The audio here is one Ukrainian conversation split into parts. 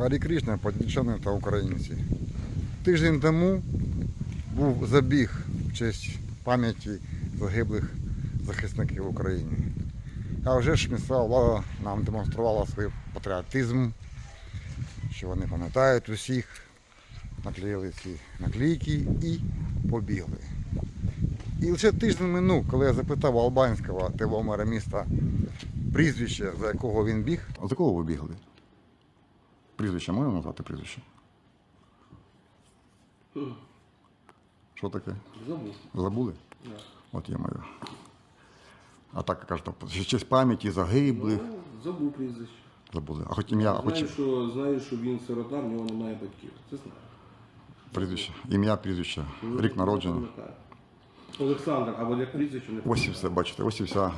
Харі Кришна, подільчани та українці. Тиждень тому був забіг в честь пам'яті загиблих захисників України. А вже ж місцева влада нам демонструвала свій патріотизм, що вони пам'ятають усіх, наклеїли ці наклейки і побігли. І лише тиждень минув, коли я запитав Албанського теломера міста прізвище, за якого він біг. А за кого ви бігли? Прізвище можна назвати прізвище? Що таке? Забув. Забули? Да. От я маю. А так кажете, в честь пам'яті загиблих. Ну, забув прізвище. Забули. А хоч ім'я, а хоч Знаю, що, знаю, що він сирота, в нього немає батьків. Це знаю. прізвище, ім'я, прізвище, рік народження. Олександр, або як прізвище не Ось і все, бачите, ось і вся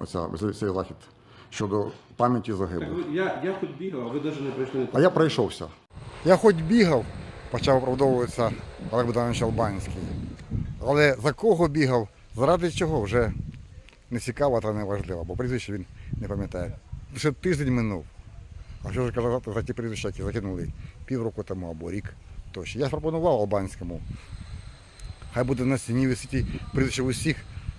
оця, цей захід щодо пам'яті загиблих. я, я хоч бігав, а ви навіть не прийшли А я пройшовся. Я хоч бігав, почав оправдовуватися Олег Богданович Албанський. Але за кого бігав, заради чого вже не цікаво та не важливо, бо прізвище він не пам'ятає. Лише тиждень минув. А що ж казати за ті прізвища, які закинули півроку тому або рік тощо. Я пропонував Албанському. Хай буде на стіні висіти прізвище усіх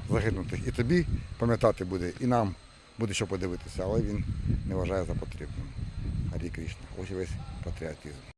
загинутих. І тобі пам'ятати буде, і нам буде що подивитися, але він не вважає за потрібним. Гарі Крішна. Ось весь патріотизм.